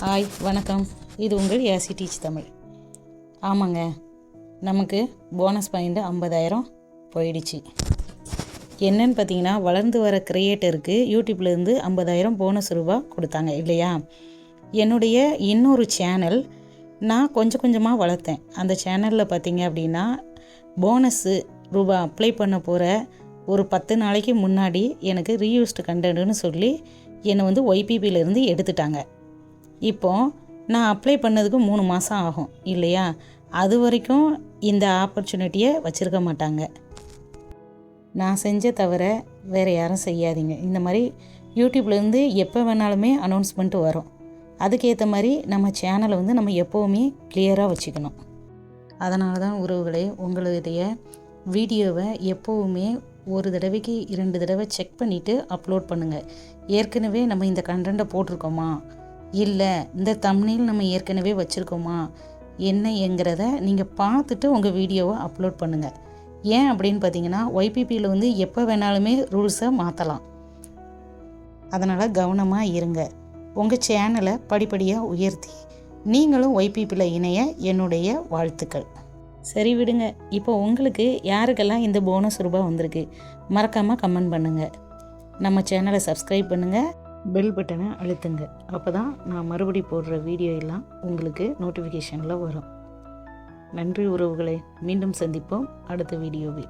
Hi வணக்கம். இது உங்கள் ஏசி டீச் தமிழ். ஆமாங்க. நமக்கு போனஸ் பாயிண்ட் ஐம்பதாயிரம் போயிடுச்சு. என்னன்னு பார்த்தீங்கன்னா வளர்ந்து வர கிரியேட்டருக்கு யூடியூப்லேருந்து ஐம்பதாயிரம் போனஸ் ரூபா கொடுத்தாங்க இல்லையா? என்னுடைய இன்னொரு சேனல் நான் கொஞ்சம் கொஞ்சமாக வளர்த்தேன். அந்த சேனலில் பார்த்தீங்க அப்படின்னா போனஸ்ஸு ரூபா அப்ளை பண்ண போகிற ஒரு பத்து நாளைக்கு முன்னாடி எனக்கு ரீயூஸ்டு கண்டென்ட்னு சொல்லி என்னை வந்து ஒய்பிபியிலேருந்து எடுத்துட்டாங்க. இப்போது நான் அப்ளை பண்ணதுக்கு மூணு மாதம் ஆகும் இல்லையா? அது வரைக்கும் இந்த ஆப்பர்ச்சுனிட்டியை வச்சுருக்க மாட்டாங்க. நான் செஞ்ச தவிர வேறு யாரும் செய்யாதீங்க. இந்த மாதிரி யூடியூப்லேருந்து எப்போ வேணாலுமே அனௌன்ஸ்மெண்ட் வரும். அதுக்கேற்ற மாதிரி நம்ம சேனலை வந்து நம்ம எப்போவுமே கிளியராக வச்சுக்கணும். அதனால தான் உறவுகளே உங்களுடைய வீடியோவை எப்போவுமே ஒரு தடவைக்கு இரண்டு தடவை செக் பண்ணிவிட்டு அப்லோட் பண்ணுங்கள் ஏற்கனவே நம்ம இந்த கண்டென்ட்டை போட்டிருக்கோமா? இல்லை இந்த தம்னில் நம்ம ஏற்கனவே வச்சுருக்கோமா? என்னங்கிறத நீங்கள் பார்த்துட்டு உங்கள் வீடியோவை அப்லோட் பண்ணுங்கள் ஏன் அப்படின்னு பார்த்தீங்கன்னா ஒய்பிபியில் வந்து எப்போ வேணாலுமே ரூல்ஸை மாற்றலாம் அதனால் கவனமாக இருங்க. உங்கள் சேனலை படிப்படியாக உயர்த்தி நீங்களும் ஒய்பிபியில் இணைய என்னுடைய வாழ்த்துக்கள். சரி விடுங்க. இப்போ உங்களுக்கு யாருக்கெல்லாம் இந்த போனஸ் ரூபா வந்திருக்கு மறக்காமல் கமெண்ட் பண்ணுங்கள் நம்ம சேனலை சப்ஸ்கிரைப் பண்ணுங்கள் பெல் பட்டனை அழுத்துங்க. அப்போ தான் நான் மறுபடி போடுற வீடியோ எல்லாம் உங்களுக்கு நோட்டிஃபிகேஷனில் வரும். நன்றி உறவுகளை. மீண்டும் சந்திப்போம். அடுத்த வீடியோவில்